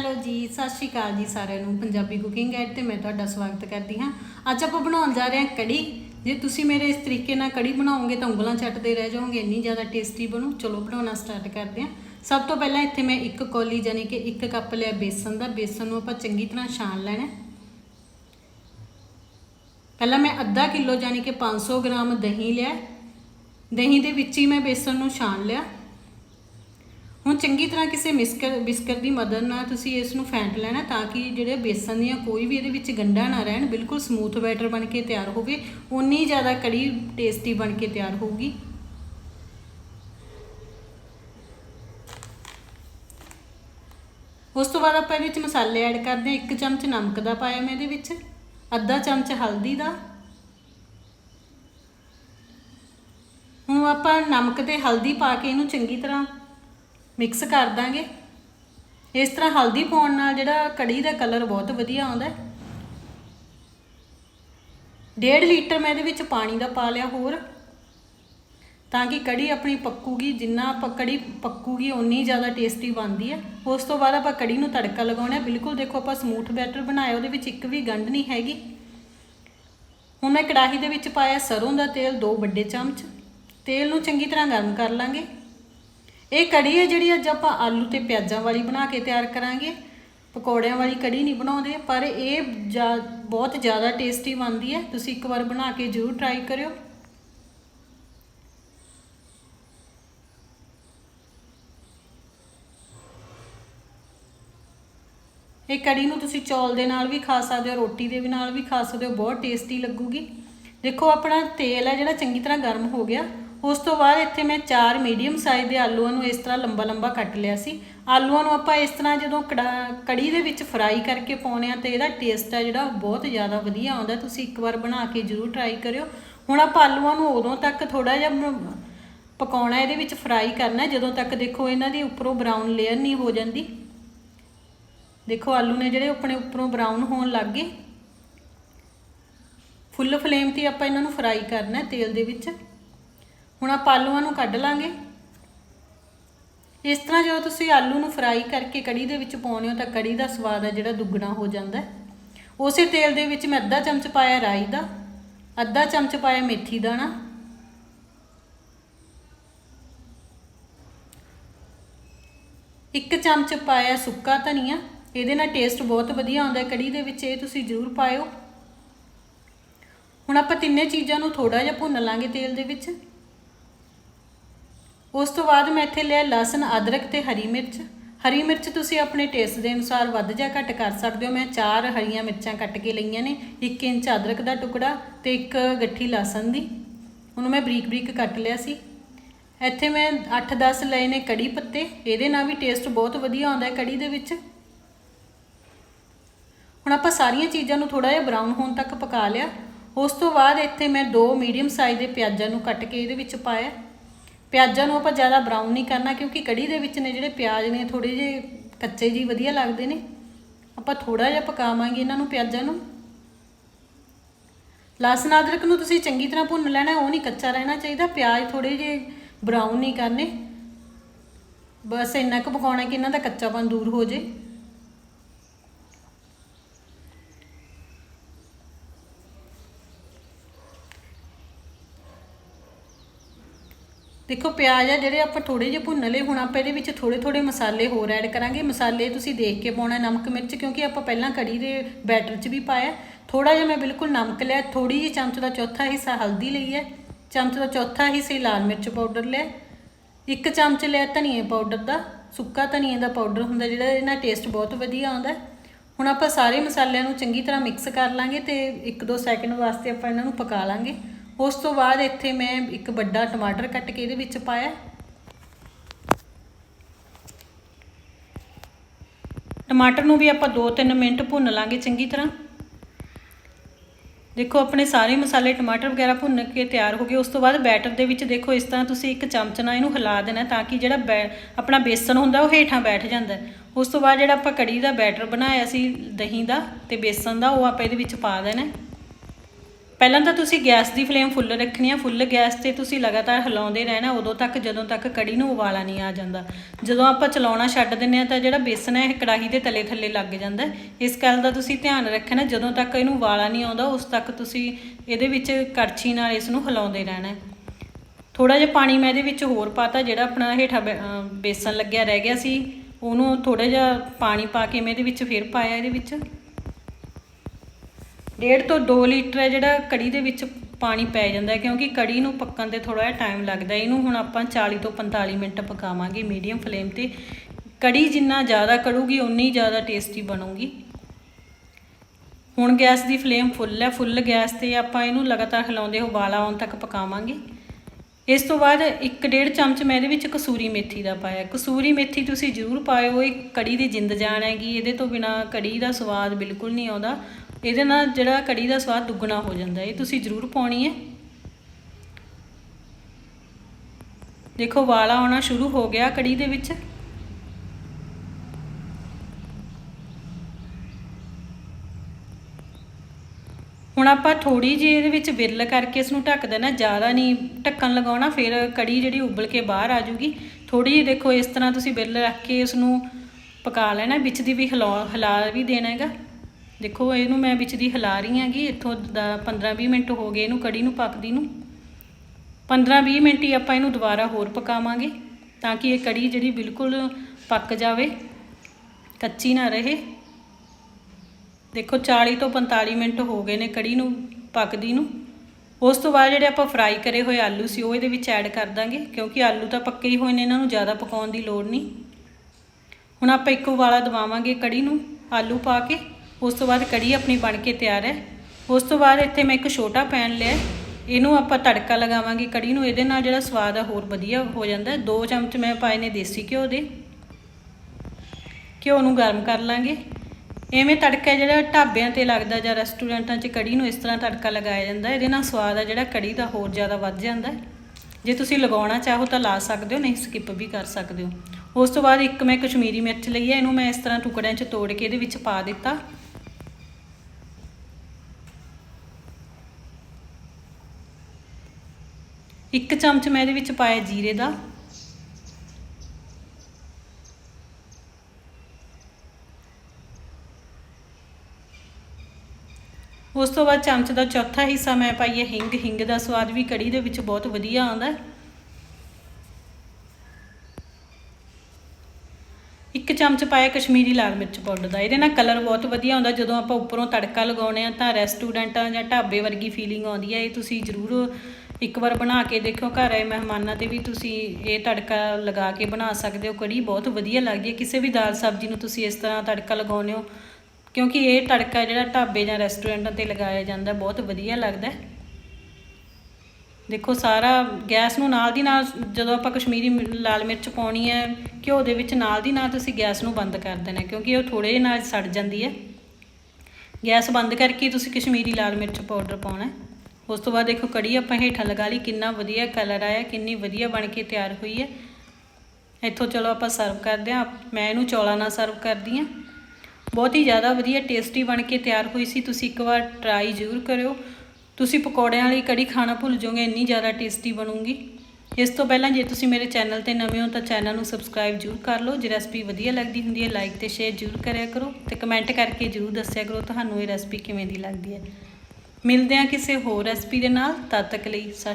Hello ਜੀ, ਸਤਿ ਸ਼੍ਰੀ ਅਕਾਲ ਜੀ ਸਾਰਿਆਂ ਨੂੰ, ਪੰਜਾਬੀ ਕੁਕਿੰਗ ਐਡ ਤੇ ਮੈਂ ਤੁਹਾਡਾ ਸਵਾਗਤ ਕਰਦੀ ਹਾਂ। ਅੱਜ ਆਪਾਂ ਬਣਾਉਣ ਜਾ ਰਹੇ ਹਾਂ ਕੜੀ। ਜੇ ਤੁਸੀਂ ਮੇਰੇ ਇਸ ਤਰੀਕੇ ਨਾਲ ਕੜੀ ਬਣਾਓਗੇ ਤਾਂ ਉਂਗਲਾਂ ਚੱਟਦੇ ਰਹਿ ਜਾਓਗੇ, ਇੰਨੀ ਜ਼ਿਆਦਾ ਟੇਸਟੀ ਬਣੂ। ਚਲੋ ਬਣਾਉਣਾ ਸਟਾਰਟ ਕਰਦੇ ਹਾਂ। ਸਭ ਤੋਂ ਪਹਿਲਾਂ ਇੱਥੇ ਮੈਂ ਇੱਕ ਕੌਲੀ ਯਾਨੀ ਕਿ ਇੱਕ ਕੱਪ ਲਿਆ ਬੇਸਨ ਦਾ। ਬੇਸਨ ਨੂੰ ਆਪਾਂ ਚੰਗੀ ਤਰ੍ਹਾਂ ਛਾਣ ਲੈਣਾ ਪਹਿਲਾਂ ਮੈਂ ਅੱਧਾ ਕਿਲੋ ਯਾਨੀ ਕਿ 500 ਗ੍ਰਾਮ ਦਹੀਂ ਲਿਆ ਦਹੀਂ ਦੇ ਵਿੱਚ ਹੀ ਮੈਂ ਬੇਸਨ ਨੂੰ ਛਾਣ ਲਿਆ। ਹੁਣ ਚੰਗੀ ਤਰ੍ਹਾਂ ਕਿਸੇ ਮਿਸਕਰ, ਬਿਸਕਰ ਦੀ ਮਦਦ ਨਾਲ ਤੁਸੀਂ ਇਸ ਨੂੰ ਫੈਂਟ ਲੈਣਾ ਤਾਂ ਕਿ ਜਿਹੜੇ ਬੇਸਨ ਦੀਆਂ ਕੋਈ ਵੀ ਇਹਦੇ ਵਿੱਚ ਗੰਢਾਂ ਨਾ ਰਹਿਣ, ਬਿਲਕੁਲ ਸਮੂਥ ਬੈਟਰ ਬਣ ਕੇ ਤਿਆਰ ਹੋਵੇ ਉਨੀ ਜ਼ਿਆਦਾ ਕੜੀ ਟੇਸਟੀ ਬਣ ਕੇ ਤਿਆਰ ਹੋਊਗੀ। ਉਸ ਤੋਂ ਬਾਅਦ ਆਪਾਂ ਇਹਦੇ ਵਿੱਚ ਮਸਾਲੇ ਐਡ ਕਰਦੇ ਹਾਂ, ਇੱਕ ਚਮਚ ਨਮਕ ਦਾ ਪਾਇਆ ਮੈਂ ਇਹਦੇ ਵਿੱਚ, ਅੱਧਾ ਚਮਚ ਹਲਦੀ ਦਾ। ਹੁਣ ਆਪਾਂ ਨਮਕ ਤੇ ਹਲਦੀ ਪਾ ਕੇ ਇਹਨੂੰ ਚੰਗੀ ਤਰ੍ਹਾਂ ਮਿਕਸ ਕਰ ਦਾਂਗੇ। ਇਸ ਤਰ੍ਹਾਂ ਹਲਦੀ ਪਾਉਣ ਨਾਲ ਜਿਹੜਾ ਕੜੀ ਦਾ ਕਲਰ ਬਹੁਤ ਵਧੀਆ ਆਉਂਦਾ ਹੈ। 1.5 ਲੀਟਰ ਮੈਂ ਇਹਦੇ ਵਿੱਚ ਪਾਣੀ ਦਾ ਪਾ ਲਿਆ ਹੋਰ, ਤਾਂ ਕਿ ਕੜੀ ਆਪਣੀ ਪੱਕੂਗੀ, ਜਿੰਨਾ ਆਪਾਂ ਕੜੀ ਪੱਕੂਗੀ, ਓਨੀ ਜ਼ਿਆਦਾ ਟੇਸਟੀ ਬਣਦੀ ਹੈ। ਉਸ ਤੋਂ ਬਾਅਦ ਆਪਾਂ ਕੜੀ ਨੂੰ ਤੜਕਾ ਲਗਾਉਣਾ ਹੈ। ਬਿਲਕੁਲ ਦੇਖੋ ਆਪਾਂ ਸਮੂਥ ਬੈਟਰ ਬਣਾਇਆ, ਉਹਦੇ ਵਿੱਚ ਇੱਕ ਵੀ ਗੰਢ ਨਹੀਂ ਹੈਗੀ। ਹੁਣ ਮੈਂ ਕੜਾਹੀ ਦੇ ਵਿੱਚ ਪਾਇਆ ਸਰੋਂ ਦਾ ਤੇਲ, ਦੋ ਵੱਡੇ ਚਮਚ। ਤੇਲ ਨੂੰ ਚੰਗੀ ਤਰ੍ਹਾਂ ਗਰਮ ਕਰ ਲਾਂਗੇ। ਇਹ ਕੜੀ ਹੈ ਜਿਹੜੀ ਅੱਜ ਆਪਾਂ ਆਲੂ ਤੇ ਪਿਆਜ਼ਾਂ ਵਾਲੀ ਬਣਾ ਕੇ ਤਿਆਰ ਕਰਾਂਗੇ। ਪਕੌੜਿਆਂ ਵਾਲੀ ਕੜੀ ਨਹੀਂ ਬਣਾਉਂਦੇ, ਪਰ ਇਹ ਜਾ- ਬਹੁਤ ਜ਼ਿਆਦਾ ਟੇਸਟੀ ਬਣਦੀ ਹੈ। ਤੁਸੀਂ ਇੱਕ ਵਾਰ ਬਣਾ ਕੇ ਜ਼ਰੂਰ ਟਰਾਈ ਕਰਿਓ। ਇਹ ਕੜੀ ਨੂੰ ਤੁਸੀਂ ਚੌਲ ਦੇ ਨਾਲ ਵੀ ਖਾ ਸਕਦੇ ਹੋ, ਰੋਟੀ ਦੇ ਵੀ ਨਾਲ ਵੀ ਖਾ ਸਕਦੇ ਹੋ, ਬਹੁਤ ਟੇਸਟੀ ਲੱਗੂਗੀ। ਦੇਖੋ ਆਪਣਾ ਤੇਲ ਹੈ ਜਿਹੜਾ ਚੰਗੀ ਤਰ੍ਹਾਂ ਗਰਮ ਹੋ ਗਿਆ। ਉਸ ਤੋਂ ਬਾਅਦ ਇੱਥੇ ਮੈਂ ਚਾਰ ਮੀਡੀਅਮ ਸਾਈਜ਼ ਦੇ ਆਲੂਆਂ ਨੂੰ ਇਸ ਤਰ੍ਹਾਂ ਲੰਬਾ ਲੰਬਾ ਕੱਟ ਲਿਆ ਸੀ। ਆਲੂਆਂ ਨੂੰ ਆਪਾਂ ਇਸ ਤਰ੍ਹਾਂ ਜਦੋਂ ਕੜਾ- ਕੜੀ ਦੇ ਵਿੱਚ ਫਰਾਈ ਕਰਕੇ ਪਾਉਣੇ ਆ ਤੇ ਇਹਦਾ ਟੇਸਟ ਆ ਜਿਹੜਾ ਉਹ ਬਹੁਤ ਜ਼ਿਆਦਾ ਵਧੀਆ ਆਉਂਦਾ। ਤੁਸੀਂ ਇੱਕ ਵਾਰ ਬਣਾ ਕੇ ਜ਼ਰੂਰ ਟਰਾਈ ਕਰਿਓ। ਹੁਣ ਆਪਾਂ ਆਲੂਆਂ ਨੂੰ ਉਦੋਂ ਤੱਕ ਥੋੜਾ ਜਿਹਾ ਪਕਾਉਣਾ, ਇਹਦੇ ਵਿੱਚ ਫਰਾਈ ਕਰਨਾ। ਜਦੋਂ ਤੱਕ ਦੇਖੋ ਇਹਨਾਂ ਦੀ ਉੱਪਰੋਂ ਬਰਾਊਨ ਲੇਅਰ ਨਹੀਂ ਹੋ ਜਾਂਦੀ। ਦੇਖੋ ਆਲੂ ਨੇ ਜਿਹੜੇ ਆਪਣੇ ਉੱਪਰੋਂ ਬਰਾਊਨ ਹੋਣ ਲੱਗ ਗਏ। ਫੁੱਲ ਫਲੇਮ ਤੇ ਆਪਾਂ ਇਹਨਾਂ ਨੂੰ ਫਰਾਈ ਕਰਨਾ ਤੇਲ ਦੇ ਵਿੱਚ। ਹੁਣ ਆਪਾਂ ਆਲੂਆਂ ਨੂੰ ਕੱਢ ਲਾਂਗੇ। ਇਸ ਤਰ੍ਹਾਂ ਜਦੋਂ ਤੁਸੀਂ ਆਲੂ ਨੂੰ ਫਰਾਈ ਕਰਕੇ ਕੜੀ ਦੇ ਵਿੱਚ ਪਾਉਂਦੇ ਹੋ ਤਾਂ ਕੜੀ ਦਾ ਸਵਾਦ ਹੈ ਜਿਹੜਾ ਦੁੱਗਣਾ ਹੋ ਜਾਂਦਾ ਉਸੇ ਤੇਲ ਦੇ ਵਿੱਚ ਮੈਂ ਅੱਧਾ ਚਮਚ ਪਾਇਆ ਰਾਈ ਦਾ, ਅੱਧਾ ਚਮਚ ਪਾਇਆ ਮੇਥੀ ਦਾਣਾ। ਇੱਕ ਚਮਚ ਪਾਇਆ ਸੁੱਕਾ ਧਨੀਆ, ਇਹਦੇ ਨਾਲ ਟੇਸਟ ਬਹੁਤ ਵਧੀਆ ਆਉਂਦਾ ਹੈ। ਕੜੀ ਦੇ ਵਿੱਚ ਇਹ ਤੁਸੀਂ ਜ਼ਰੂਰ ਪਾਇਓ। ਹੁਣ ਆਪਾਂ ਤਿੰਨੇ ਚੀਜ਼ਾਂ ਨੂੰ ਥੋੜਾ ਜਿਹਾ ਭੁੰਨ ਲਾਂਗੇ ਤੇਲ ਦੇ ਵਿੱਚ। ਉਸ ਤੋਂ ਬਾਅਦ ਮੈਂ ਇੱਥੇ ਲਿਆ ਲਸਣ, ਅਦਰਕ ਤੇ ਹਰੀ ਮਿਰਚ। ਹਰੀ ਮਿਰਚ ਤੁਸੀਂ ਆਪਣੇ ਟੇਸਟ ਦੇ ਅਨੁਸਾਰ ਵੱਧ ਜਾਂ ਘੱਟ ਕਰ ਸਕਦੇ ਹੋ। ਮੈਂ ਚਾਰ ਹਰੀਆਂ ਮਿਰਚਾਂ ਕੱਟ ਕੇ ਲਈਆਂ ਨੇ 1 ਇੰਚ ਅਦਰਕ ਦਾ ਟੁਕੜਾ ਤੇ ਇੱਕ ਗੱਠੀ ਲਸਣ ਦੀ। ਉਹਨੂੰ ਮੈਂ ਬਰੀਕ ਬਰੀਕ ਕੱਟ ਲਿਆ ਸੀ। ਇੱਥੇ ਮੈਂ 8-10 ਲਏ ਨੇ ਕੜੀ ਪੱਤੇ। ਇਹਦੇ ਨਾਲ ਵੀ ਟੇਸਟ ਬਹੁਤ ਵਧੀਆ ਆਉਂਦਾ ਹੈ ਕੜੀ ਦੇ ਵਿੱਚ। ਹੁਣ ਆਪਾਂ ਸਾਰੀਆਂ ਚੀਜ਼ਾਂ ਨੂੰ ਥੋੜਾ ਜਿਹਾ ਬਰਾਊਨ ਹੋਣ ਤੱਕ ਪਕਾ ਲਿਆ। ਉਸ ਤੋਂ ਬਾਅਦ ਇੱਥੇ ਮੈਂ ਦੋ ਮੀਡੀਅਮ ਸਾਈਜ਼ ਦੇ ਪਿਆਜ਼ਾਂ ਨੂੰ ਕੱਟ ਕੇ ਇਹਦੇ ਵਿੱਚ ਪਾਇਆ। ਪਿਆਜ਼ਾਂ ਨੂੰ ਆਪਾਂ ਜ਼ਿਆਦਾ ਬਰਾਊਨ ਨਹੀਂ ਕਰਨਾ ਕਿਉਂਕਿ ਕੜੀ ਦੇ ਵਿੱਚ ਨੇ ਜਿਹੜੇ ਪਿਆਜ਼ ਨੇ ਥੋੜੇ ਜਿਹੇ ਕੱਚੇ ਜੀ ਵਧੀਆ ਲੱਗਦੇ ਨੇ। ਆਪਾਂ ਥੋੜਾ ਜਿਹਾ ਪਕਾਵਾਂਗੇ ਇਹਨਾਂ ਨੂੰ ਪਿਆਜ਼ਾਂ ਨੂੰ। ਲਸਣ ਅਦਰਕ ਨੂੰ ਤੁਸੀਂ ਚੰਗੀ ਤਰ੍ਹਾਂ ਭੁੰਨ ਲੈਣਾ, ਉਹ ਨਹੀਂ ਕੱਚਾ ਰਹਿਣਾ ਚਾਹੀਦਾ, ਪਿਆਜ਼ ਥੋੜੇ ਜਿਹੇ ਬਰਾਊਨ ਨਹੀਂ ਕਰਨੇ। ਬਸ ਇੰਨਾ ਕੁ ਪਕਾਉਣਾ ਕਿ ਇਹਨਾਂ ਦਾ ਕੱਚਾਪਨ ਦੂਰ ਹੋ ਜੇ ਦੇਖੋ, ਪਿਆਜ਼ ਆ ਜਿਹੜੇ ਆਪਾਂ ਥੋੜੇ ਜਿਹੇ ਭੁੰਨ ਲਏ, ਹੁਣ ਆਪਾਂ ਇਹਦੇ ਵਿੱਚ ਥੋੜੇ ਥੋੜੇ ਮਸਾਲੇ ਹੋਰ ਐਡ ਕਰਾਂਗੇ। ਮਸਾਲੇ ਤੁਸੀਂ ਦੇਖ ਕੇ ਪਾਉਣਾ ਨਮਕ, ਮਿਰਚ, ਕਿਉਂਕਿ ਆਪਾਂ ਪਹਿਲਾਂ ਕੜੀ ਦੇ ਬੈਟਰ 'ਚ ਵੀ ਪਾਇਆ। ਥੋੜਾ ਜਿਹਾ ਮੈਂ ਬਿਲਕੁਲ ਨਮਕ ਲਿਆ ਥੋੜੀ ਜਿਹੀ ਚਮਚ ਦਾ ਚੌਥਾ ਹਿੱਸਾ ਹਲਦੀ ਲਈ ਹੈ। ਚਮਚ ਦਾ ਚੌਥਾ ਹਿੱਸਾ ਹੀ ਲਾਲ ਮਿਰਚ ਪਾਊਡਰ ਲਿਆ। ਇੱਕ ਚਮਚ ਲਿਆ ਧਨੀਏ ਪਾਊਡਰ ਦਾ, ਸੁੱਕਾ ਧਨੀਏ ਦਾ ਪਾਊਡਰ ਹੁੰਦਾ ਜਿਹੜਾ, ਇਹਦੇ ਨਾਲ ਟੇਸਟ ਬਹੁਤ ਵਧੀਆ ਆਉਂਦਾ। ਹੁਣ ਆਪਾਂ ਸਾਰੇ ਮਸਾਲਿਆਂ ਨੂੰ ਚੰਗੀ ਤਰ੍ਹਾਂ ਮਿਕਸ ਕਰ ਲਾਂਗੇ ਤੇ 1-2 ਸੈਕਿੰਡ ਵਾਸਤੇ ਆਪਾਂ ਇਹਨਾਂ ਨੂੰ ਪਕਾ ਲਾਂਗੇ। ਉਸ ਤੋਂ ਬਾਅਦ ਇੱਥੇ ਮੈਂ ਇੱਕ ਵੱਡਾ ਟਮਾਟਰ ਕੱਟ ਕੇ ਇਹਦੇ ਵਿੱਚ ਪਾਇਆ। ਟਮਾਟਰ ਨੂੰ ਵੀ ਆਪਾਂ 2-3 ਮਿੰਟ ਭੁੰਨ ਲਾਂਗੇ ਚੰਗੀ ਤਰ੍ਹਾਂ। ਦੇਖੋ, ਆਪਣੇ ਸਾਰੇ ਮਸਾਲੇ ਟਮਾਟਰ ਵਗੈਰਾ ਭੁੰਨ ਕੇ ਤਿਆਰ ਹੋ ਗਏ। ਉਸ ਤੋਂ ਬਾਅਦ ਬੈਟਰ ਦੇ ਵਿੱਚ ਦੇਖੋ, ਇਸ ਤਰ੍ਹਾਂ ਤੁਸੀਂ ਇੱਕ ਚਮਚ ਨਾਲ ਇਹਨੂੰ ਹਿਲਾ ਦੇਣਾ ਤਾਂ ਕਿ ਜਿਹੜਾ ਬੈ- ਆਪਣਾ ਬੇਸਨ ਹੁੰਦਾ, ਉਹ ਹੇਠਾਂ ਬੈਠ ਜਾਂਦਾ। ਉਸ ਤੋਂ ਬਾਅਦ ਜਿਹੜਾ ਆਪਾਂ ਕੜੀ ਦਾ ਬੈਟਰ ਬਣਾਇਆ ਸੀ ਦਹੀਂ ਦਾ ਤੇ ਬੇਸਨ ਦਾ, ਉਹ ਆਪਾਂ ਇਹਦੇ ਵਿੱਚ ਪਾ ਦੇਣਾ। ਪਹਿਲਾਂ ਤਾਂ ਤੁਸੀਂ ਗੈਸ ਦੀ ਫਲੇਮ ਫੁੱਲ ਰੱਖਣੀ ਆ, ਫੁੱਲ ਗੈਸ ਤੇ ਤੁਸੀਂ ਲਗਾਤਾਰ ਹਿਲਾਉਂਦੇ ਰਹਿਣਾ, ਉਦੋਂ ਤੱਕ, ਜਦੋਂ ਤੱਕ ਕੜੀ ਨੂੰ ਉਬਾਲਾ ਨਹੀਂ ਆ ਜਾਂਦਾ। ਜਦੋਂ ਆਪਾਂ ਚਲਾਉਣਾ ਛੱਡ ਦਿੰਨੇ ਆ ਤਾਂ ਜਿਹੜਾ ਬੇਸਨ ਹੈ, ਇਹ ਕੜਾਹੀ ਦੇ ਤਲੇ ਥੱਲੇ ਲੱਗ ਜਾਂਦਾ ਇਸ ਗੱਲ ਦਾ ਤੁਸੀਂ ਧਿਆਨ ਰੱਖਣਾ, ਜਦੋਂ ਤੱਕ ਇਹਨੂੰ ਉਬਾਲਾ ਨਹੀਂ ਆਉਂਦਾ, ਉਸ ਤੱਕ ਤੁਸੀਂ ਇਹਦੇ ਵਿੱਚ ਕੜਛੀ ਨਾਲ ਇਸ ਨੂੰ ਹਿਲਾਉਂਦੇ ਰਹਿਣਾ ਹੈ। ਥੋੜਾ ਜਿਹਾ ਪਾਣੀ ਮੈਂ ਇਹਦੇ ਵਿੱਚ ਹੋਰ ਪਾਤਾ, ਜਿਹੜਾ ਆਪਣਾ ਹੇਠਾਂ ਬੇ- ਬੇਸਨ ਲੱਗਿਆ ਰਹਿ ਗਿਆ ਸੀ, ਉਹਨੂੰ ਥੋੜਾ ਜਿਹਾ ਪਾਣੀ ਪਾ ਕੇ ਮੈਂ ਇਹਦੇ ਵਿੱਚ ਫਿਰ ਪਾਇਆ ਇਹਦੇ ਵਿੱਚ। ਡੇਢ ਤੋਂ 2 ਲੀਟਰ ਹੈ ਜਿਹੜਾ ਕੜੀ ਦੇ ਵਿੱਚ ਪਾਣੀ ਪੈ ਜਾਂਦਾ ਕਿਉਂਕਿ ਕੜੀ ਨੂੰ ਪੱਕਣ ਤੇ ਥੋੜਾ ਜਿਹਾ ਟਾਈਮ ਲੱਗਦਾ ਇਹਨੂੰ ਹੁਣ ਆਪਾਂ 40 ਤੋਂ 45 ਮਿੰਟ ਪਕਾਵਾਂਗੇ ਮੀਡੀਅਮ ਫਲੇਮ ਤੇ। ਕੜੀ ਜਿੰਨਾ ਜ਼ਿਆਦਾ ਕੜੂਗੀ ਉਨੀ ਜ਼ਿਆਦਾ ਟੇਸਟੀ ਬਣੂਗੀ। ਹੁਣ ਗੈਸ ਦੀ ਫਲੇਮ ਫੁੱਲ ਹੈ ਫੁੱਲ ਗੈਸ ਤੇ ਆਪਾਂ ਇਹਨੂੰ ਲਗਾਤਾਰ ਹਿਲਾਉਂਦੇ ਉਬਾਲਾ ਆਉਣ ਤੱਕ ਪਕਾਵਾਂਗੇ। ਇਸ ਤੋਂ ਬਾਅਦ 1.5 ਚਮਚ ਮੈਂ ਇਹਦੇ ਵਿੱਚ ਕਸੂਰੀ ਮੇਥੀ ਦਾ ਪਾਇਆ। ਕਸੂਰੀ ਮੇਥੀ ਤੁਸੀਂ ਜ਼ਰੂਰ ਪਾਇਓ, ਇਹ ਕੜੀ ਦੀ ਜਿੰਦ ਜਾਨ ਹੈਗੀ, ਇਹਦੇ ਤੋਂ ਬਿਨਾ ਕੜੀ ਦਾ ਸਵਾਦ ਬਿਲਕੁਲ ਨਹੀਂ ਆਉਂਦਾ। ਇਹਦੇ ਨਾਲ ਜਿਹੜਾ ਕੜੀ ਦਾ ਸਵਾਦ ਦੁੱਗਣਾ ਹੋ ਜਾਂਦਾ ਇਹ ਤੁਸੀਂ ਜ਼ਰੂਰ ਪਾਉਣੀ ਹੈ। ਦੇਖੋ, ਵਾਲਾ ਆਉਣਾ ਸ਼ੁਰੂ ਹੋ ਗਿਆ ਕੜੀ ਦੇ ਵਿੱਚ। ਹੁਣ ਆਪਾਂ ਥੋੜੀ ਜਿਹੀ ਇਹਦੇ ਵਿੱਚ ਵਿਰਲ ਕਰਕੇ ਇਸ ਨੂੰ ਢੱਕ ਦੇਣਾ। ਜ਼ਿਆਦਾ ਨਹੀਂ ਢੱਕਣ ਲਗਾਉਣਾ, ਫਿਰ ਕੜੀ ਜਿਹੜੀ ਉਬਲ ਕੇ ਬਾਹਰ ਆ ਜੂਗੀ। ਥੋੜੀ ਜਿਹੀ ਦੇਖੋ, ਇਸ ਤਰ੍ਹਾਂ ਤੁਸੀਂ ਵਿਰਲ ਰੱਖ ਕੇ ਇਸ ਨੂੰ ਪਕਾ ਲੈਣਾ। ਵਿੱਚ ਦੀ ਵੀ ਹਿਲਾ ਹਿਲਾ ਵੀ ਦੇਣਾ ਹੈਗਾ। ਦੇਖੋ, ਇਹਨੂੰ ਮੈਂ ਵਿੱਚ ਦੀ ਹਿਲਾ ਰਹੀ ਹਾਂਗੀ। ਇੱਥੋਂ 15-20 ਮਿੰਟ ਹੋ ਗਏ ਇਹਨੂੰ ਕੜੀ ਨੂੰ ਪੱਕਦੀ ਨੂੰ। 15-20 ਮਿੰਟ ਹੀ ਆਪਾਂ ਇਹਨੂੰ ਦੁਬਾਰਾ ਹੋਰ ਪਕਾਵਾਂਗੇ ਤਾਂ ਕਿ ਇਹ ਕੜੀ ਜਿਹੜੀ ਬਿਲਕੁਲ ਪੱਕ ਜਾਵੇ, ਕੱਚੀ ਨਾ ਰਹੇ। ਦੇਖੋ 40 ਤੋਂ 45 ਮਿੰਟ ਹੋ ਗਏ ਨੇ ਕੜੀ ਨੂੰ ਪੱਕਦੀ ਨੂੰ। ਉਸ ਤੋਂ ਬਾਅਦ ਜਿਹੜੇ ਆਪਾਂ ਫਰਾਈ ਕਰੇ ਹੋਏ ਆਲੂ ਸੀ, ਉਹ ਇਹਦੇ ਵਿੱਚ ਐਡ ਕਰ ਦਾਂਗੇ, ਕਿਉਂਕਿ ਆਲੂ ਤਾਂ ਪੱਕੇ ਹੀ ਹੋਏ ਨੇ, ਇਹਨਾਂ ਨੂੰ ਜ਼ਿਆਦਾ ਪਕਾਉਣ ਦੀ ਲੋੜ ਨਹੀਂ। ਹੁਣ ਆਪਾਂ ਇੱਕ ਉਬਾਲਾ ਦਵਾਵਾਂਗੇ ਕੜੀ ਨੂੰ ਆਲੂ ਪਾ ਕੇ। ਉਸ ਤੋਂ ਬਾਅਦ ਕੜੀ ਆਪਣੀ ਬਣ ਕੇ ਤਿਆਰ ਹੈ। ਉਸ ਤੋਂ ਬਾਅਦ ਇੱਥੇ ਮੈਂ ਇੱਕ ਛੋਟਾ ਪੈਨ ਲਿਆ ਇਹਨੂੰ ਆਪਾਂ ਤੜਕਾ ਲਗਾਵਾਂਗੇ ਕੜੀ ਨੂੰ। ਇਹਦੇ ਨਾਲ ਜਿਹੜਾ ਸਵਾਦ ਆ ਹੋਰ ਵਧੀਆ ਹੋ ਜਾਂਦਾ ਦੋ ਚਮਚ ਮੈਂ ਪਾਏ ਨੇ ਦੇਸੀ ਘਿਓ ਦੇ। ਘਿਓ ਨੂੰ ਗਰਮ ਕਰ ਲਾਂਗੇ। ਐਵੇਂ ਤੜਕਾ ਜਿਹੜਾ ਢਾਬਿਆਂ ਤੇ ਲੱਗਦਾ ਜਾਂ ਰੈਸਟੋਰੈਂਟਾਂ 'ਚ ਕੜੀ ਨੂੰ ਇਸ ਤਰ੍ਹਾਂ ਤੜਕਾ ਲਗਾਇਆ ਜਾਂਦਾ ਇਹਦੇ ਨਾਲ ਸਵਾਦ ਆ ਜਿਹੜਾ ਕੜੀ ਦਾ ਹੋਰ ਜ਼ਿਆਦਾ ਵੱਧ ਜਾਂਦਾ ਜੇ ਤੁਸੀਂ ਲਗਾਉਣਾ ਚਾਹੋ ਤਾਂ ਲਾ ਸਕਦੇ ਹੋ, ਨਹੀਂ ਸਕਿਪ ਵੀ ਕਰ ਸਕਦੇ ਹੋ। ਉਸ ਤੋਂ ਬਾਅਦ ਇੱਕ ਮੈਂ ਕਸ਼ਮੀਰੀ ਮਿਰਚ ਲਈ ਹੈ। ਇਹਨੂੰ ਮੈਂ ਇਸ ਤਰ੍ਹਾਂ ਟੁਕੜਿਆਂ 'ਚ ਤੋੜ ਕੇ ਇਹਦੇ ਵਿੱਚ ਪਾ ਦਿੱਤਾ। ਇੱਕ ਚਮਚ ਮੈਂ ਇਹਦੇ ਵਿੱਚ ਪਾਇਆ ਜੀਰੇ ਦਾ। ਉਸ ਤੋਂ ਬਾਅਦ ਚਮਚ ਦਾ ਚੌਥਾ ਹਿੱਸਾ ਮੈਂ ਪਾਈਏ ਹਿੰਗ। ਹਿੰਗ ਦਾ ਸਵਾਦ ਵੀ ਕੜੀ ਦੇ ਵਿੱਚ ਬਹੁਤ ਵਧੀਆ ਆਉਂਦਾ ਇੱਕ ਚਮਚ ਪਾਇਆ ਕਸ਼ਮੀਰੀ ਲਾਲ ਮਿਰਚ ਪਾਊਡਰ ਦਾ। ਇਹਦੇ ਨਾਲ ਕਲਰ ਬਹੁਤ ਵਧੀਆ ਆਉਂਦਾ। ਜਦੋਂ ਆਪਾਂ ਉੱਪਰੋਂ ਤੜਕਾ ਲਗਾਉਣੇ ਆ ਤਾਂ ਰੈਸਟੋਰੈਂਟਾਂ ਜਾਂ ਢਾਬੇ ਵਰਗੀ ਫੀਲਿੰਗ ਆਉਂਦੀ ਹੈ। ਇਹ ਤੁਸੀਂ ਜ਼ਰੂਰ ਇੱਕ ਵਾਰ ਬਣਾ ਕੇ ਦੇਖਿਓ, ਘਰ ਆਏ ਮਹਿਮਾਨਾਂ ਤੇ ਵੀ ਤੁਸੀਂ ਇਹ ਤੜਕਾ ਲਗਾ ਕੇ ਬਣਾ ਸਕਦੇ ਹੋ, ਕੜੀ ਬਹੁਤ ਵਧੀਆ ਲੱਗਦੀ ਹੈ। ਕਿਸੇ ਵੀ ਦਾਲ ਸਬਜ਼ੀ ਨੂੰ ਤੁਸੀਂ ਇਸ ਤਰ੍ਹਾਂ ਤੜਕਾ ਲਗਾਉਂਦੇ ਹੋ, ਕਿਉਂਕਿ ਇਹ ਤੜਕਾ ਜਿਹੜਾ ਢਾਬੇ ਜਾਂ ਰੈਸਟੋਰੈਂਟਾਂ ਤੇ ਲਗਾਇਆ ਜਾਂਦਾ, ਬਹੁਤ ਵਧੀਆ ਲੱਗਦਾ ਦੇਖੋ, ਸਾਰਾ ਗੈਸ ਨੂੰ ਨਾਲ ਦੀ ਨਾਲ ਜਦੋਂ ਆਪਾਂ ਕਸ਼ਮੀਰੀ ਮਿ- ਲਾਲ ਮਿਰਚ ਪਾਉਣੀ ਹੈ, ਘਿਓ ਦੇ ਵਿੱਚ ਨਾਲ ਦੀ ਨਾਲ ਤੁਸੀਂ ਗੈਸ ਨੂੰ ਬੰਦ ਕਰ ਦੇਣਾ ਕਿਉਂਕਿ ਉਹ ਥੋੜੇ ਜਿਹੇ ਨਾਲ ਸੜ ਜਾਂਦੀ ਹੈ। ਗੈਸ ਬੰਦ ਕਰਕੇ ਤੁਸੀਂ ਕਸ਼ਮੀਰੀ ਲਾਲ ਮਿਰਚ ਪਾਊਡਰ ਪਾਉਣਾ ਹੈ। ਉਸ ਤੋਂ ਬਾਅਦ ਦੇਖੋ ਕੜੀ ਆਪਾਂ ਹੇਠਾਂ ਲਗਾ ਲਈ, ਕਿੰਨਾ ਵਧੀਆ ਕਲਰ ਆਇਆ, ਕਿੰਨੀ ਵਧੀਆ ਬਣ ਕੇ ਤਿਆਰ ਹੋਈ ਹੈ। ਇੱਥੋਂ ਚਲੋ ਆਪਾਂ ਸਰਵ ਕਰਦੇ ਹਾਂ। ਮੈਂ ਇਹਨੂੰ ਚੌਲਾਂ ਨਾਲ ਸਰਵ ਕਰਦੀ ਹਾਂ। ਬਹੁਤ ਹੀ ਜ਼ਿਆਦਾ ਵਧੀਆ ਟੇਸਟੀ ਬਣ ਕੇ ਤਿਆਰ ਹੋਈ ਸੀ। ਤੁਸੀਂ ਇੱਕ ਵਾਰ ਟਰਾਈ ਜ਼ਰੂਰ ਕਰਿਓ। ਤੁਸੀਂ ਪਕੌੜਿਆਂ ਵਾਲੀ ਕੜੀ ਖਾਣਾ ਭੁੱਲ ਜਾਓਗੇ, ਇੰਨੀ ਜ਼ਿਆਦਾ ਟੇਸਟੀ ਬਣੂਗੀ। ਇਸ ਤੋਂ ਪਹਿਲਾਂ ਜੇ ਤੁਸੀਂ ਮੇਰੇ ਚੈਨਲ ਤੇ ਨਵੇਂ ਹੋ ਤਾਂ ਚੈਨਲ ਨੂੰ ਸਬਸਕ੍ਰਾਈਬ ਜ਼ਰੂਰ ਕਰ ਲਓ। ਜੇ ਰੈਸਪੀ ਵਧੀਆ ਲੱਗਦੀ ਹੁੰਦੀ ਹੈ ਲਾਈਕ ਤੇ ਸ਼ੇਅਰ ਜ਼ਰੂਰ ਕਰਿਆ ਕਰੋ ਤੇ ਕਮੈਂਟ ਕਰਕੇ ਜ਼ਰੂਰ ਦੱਸਿਆ ਕਰੋ ਤੁਹਾਨੂੰ ਇਹ ਰੈਸਪੀ ਕਿਵੇਂ ਦੀ ਲੱਗਦੀ ਹੈ। ਮਿਲਦੇ ਹਾਂ ਕਿਸੇ ਹੋਰ ਰੈਸਪੀ ਦੇ ਨਾਲ ਤਦ ਤੱਕ ਲਈ ਸਤਿ ਸ਼੍ਰੀ